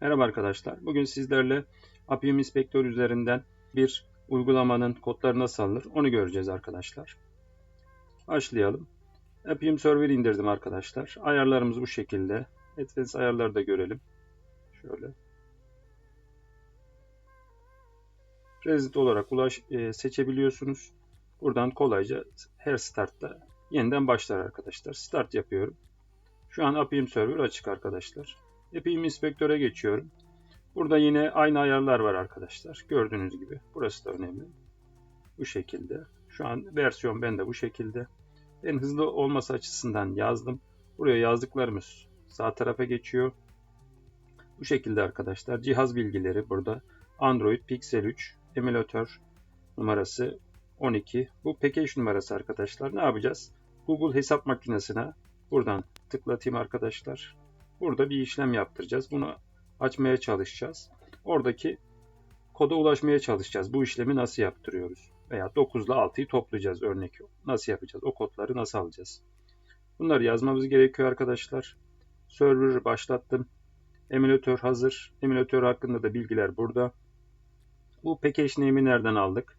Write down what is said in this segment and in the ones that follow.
Merhaba arkadaşlar. Bugün sizlerle Appium Inspector üzerinden bir uygulamanın kodları nasıl alınır onu göreceğiz arkadaşlar. Başlayalım. Appium Server indirdim arkadaşlar. Ayarlarımız bu şekilde. Advanced ayarları da görelim. Şöyle. Resident olarak ulaş, e, seçebiliyorsunuz. Buradan kolayca her startta yeniden başlar arkadaşlar. Start yapıyorum. Şu an Appium Server açık arkadaşlar. Appium Inspektör'e geçiyorum. Burada yine aynı ayarlar var arkadaşlar. Gördüğünüz gibi. Burası da önemli. Bu şekilde. Şu an versiyon bende bu şekilde. En hızlı olması açısından yazdım. Buraya yazdıklarımız sağ tarafa geçiyor. Bu şekilde arkadaşlar. Cihaz bilgileri burada. Android Pixel 3 emülatör numarası 12. Bu package numarası arkadaşlar. Ne yapacağız? Google hesap makinesine buradan tıklatayım arkadaşlar. Burada bir işlem yaptıracağız. Bunu açmaya çalışacağız. Oradaki koda ulaşmaya çalışacağız. Bu işlemi nasıl yaptırıyoruz? Veya 9 ile 6'yı toplayacağız örnek. Nasıl yapacağız? O kodları nasıl alacağız? Bunları yazmamız gerekiyor arkadaşlar. Server başlattım. Emülatör hazır. Emülatör hakkında da bilgiler burada. Bu package name'i nereden aldık?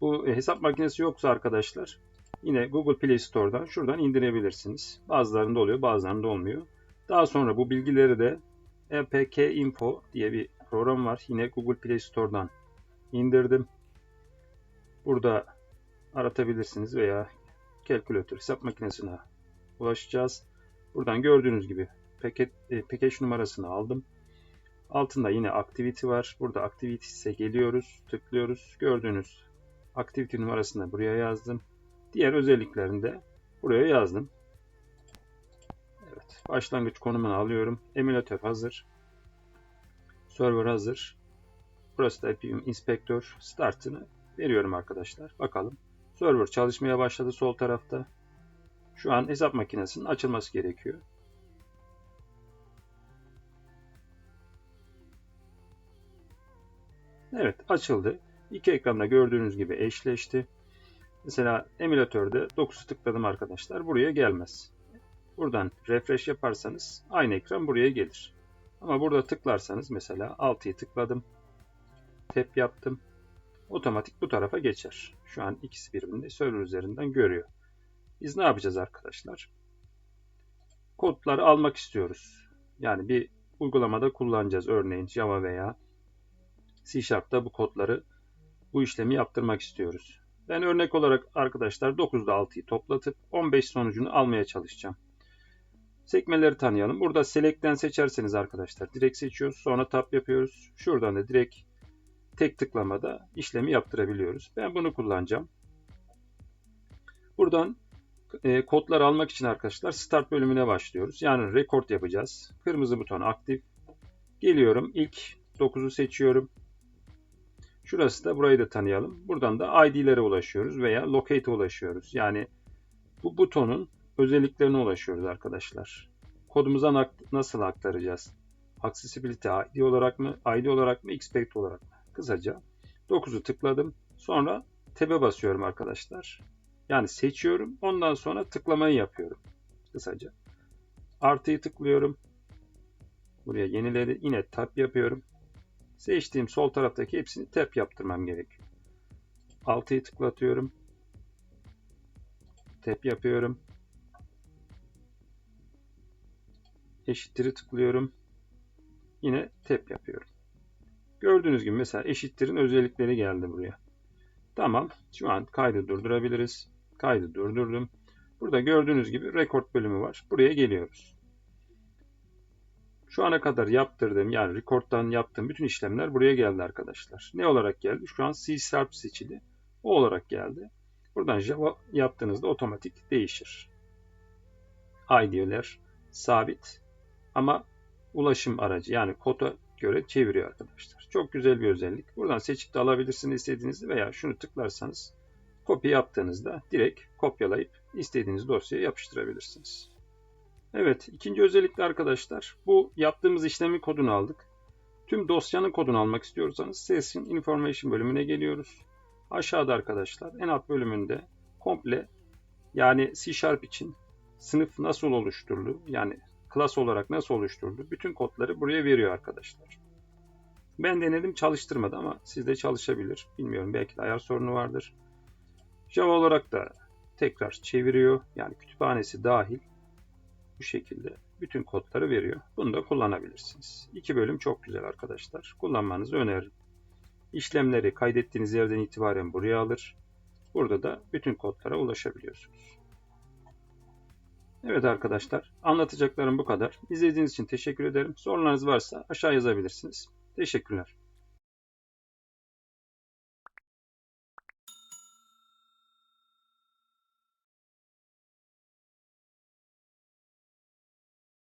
Bu hesap makinesi yoksa arkadaşlar yine Google Play Store'dan şuradan indirebilirsiniz. Bazılarında oluyor bazılarında olmuyor. Daha sonra bu bilgileri de EPK Info diye bir program var. Yine Google Play Store'dan indirdim. Burada aratabilirsiniz veya kalkülatör hesap makinesine ulaşacağız. Buradan gördüğünüz gibi paket, e, package numarasını aldım. Altında yine activity var. Burada activities'e geliyoruz. Tıklıyoruz. Gördüğünüz activity numarasını buraya yazdım. Diğer özelliklerini de buraya yazdım. Evet. Başlangıç konumunu alıyorum. Emülatör hazır. Server hazır. Burası da Appium Inspector startını veriyorum arkadaşlar. Bakalım. Server çalışmaya başladı sol tarafta. Şu an hesap makinesinin açılması gerekiyor. Evet açıldı. İki ekranda gördüğünüz gibi eşleşti. Mesela emülatörde 9'u tıkladım arkadaşlar. Buraya gelmez. Buradan refresh yaparsanız aynı ekran buraya gelir. Ama burada tıklarsanız mesela 6'yı tıkladım. Tap yaptım. Otomatik bu tarafa geçer. Şu an ikisi birbirini server üzerinden görüyor. Biz ne yapacağız arkadaşlar? Kodları almak istiyoruz. Yani bir uygulamada kullanacağız. Örneğin Java veya C Sharp'ta bu kodları bu işlemi yaptırmak istiyoruz. Ben örnek olarak arkadaşlar 9'da 6'yı toplatıp 15 sonucunu almaya çalışacağım. Sekmeleri tanıyalım. Burada Select'ten seçerseniz arkadaşlar direkt seçiyoruz. Sonra Tab yapıyoruz. Şuradan da direkt tek tıklamada işlemi yaptırabiliyoruz. Ben bunu kullanacağım. Buradan e, kodlar almak için arkadaşlar Start bölümüne başlıyoruz. Yani rekord yapacağız. Kırmızı buton aktif. Geliyorum. İlk 9'u seçiyorum. Şurası da burayı da tanıyalım. Buradan da ID'lere ulaşıyoruz veya Locate'e ulaşıyoruz. Yani bu butonun özelliklerine ulaşıyoruz arkadaşlar. Kodumuza nasıl aktaracağız? Accessibility ID olarak mı, ID olarak mı, expect olarak mı? Kısaca 9'u tıkladım. Sonra tab'e basıyorum arkadaşlar. Yani seçiyorum. Ondan sonra tıklamayı yapıyorum. Kısaca. Artıyı tıklıyorum. Buraya yenileri yine tab yapıyorum. Seçtiğim sol taraftaki hepsini tap yaptırmam gerekiyor. 6'yı tıklatıyorum. Tap yapıyorum. Eşittir'i tıklıyorum. Yine tap yapıyorum. Gördüğünüz gibi mesela eşittir'in özellikleri geldi buraya. Tamam. Şu an kaydı durdurabiliriz. Kaydı durdurdum. Burada gördüğünüz gibi rekord bölümü var. Buraya geliyoruz. Şu ana kadar yaptırdığım yani record'dan yaptığım bütün işlemler buraya geldi arkadaşlar. Ne olarak geldi? Şu an C Sharp seçili. O olarak geldi. Buradan Java yaptığınızda otomatik değişir. ID'ler sabit ama ulaşım aracı yani koda göre çeviriyor arkadaşlar. Çok güzel bir özellik. Buradan seçip de alabilirsiniz istediğinizde veya şunu tıklarsanız kopya yaptığınızda direkt kopyalayıp istediğiniz dosyaya yapıştırabilirsiniz. Evet, ikinci özellikle arkadaşlar bu yaptığımız işlemin kodunu aldık. Tüm dosyanın kodunu almak istiyorsanız Session Information bölümüne geliyoruz. Aşağıda arkadaşlar en alt bölümünde komple yani C Sharp için sınıf nasıl oluşturulur yani klas olarak nasıl oluşturulur? Bütün kodları buraya veriyor arkadaşlar. Ben denedim çalıştırmadı ama sizde çalışabilir. Bilmiyorum belki de ayar sorunu vardır. Java olarak da tekrar çeviriyor. Yani kütüphanesi dahil bu şekilde bütün kodları veriyor. Bunu da kullanabilirsiniz. İki bölüm çok güzel arkadaşlar. Kullanmanızı öneririm. İşlemleri kaydettiğiniz yerden itibaren buraya alır. Burada da bütün kodlara ulaşabiliyorsunuz. Evet arkadaşlar, anlatacaklarım bu kadar. İzlediğiniz için teşekkür ederim. Sorularınız varsa aşağı yazabilirsiniz. Teşekkürler.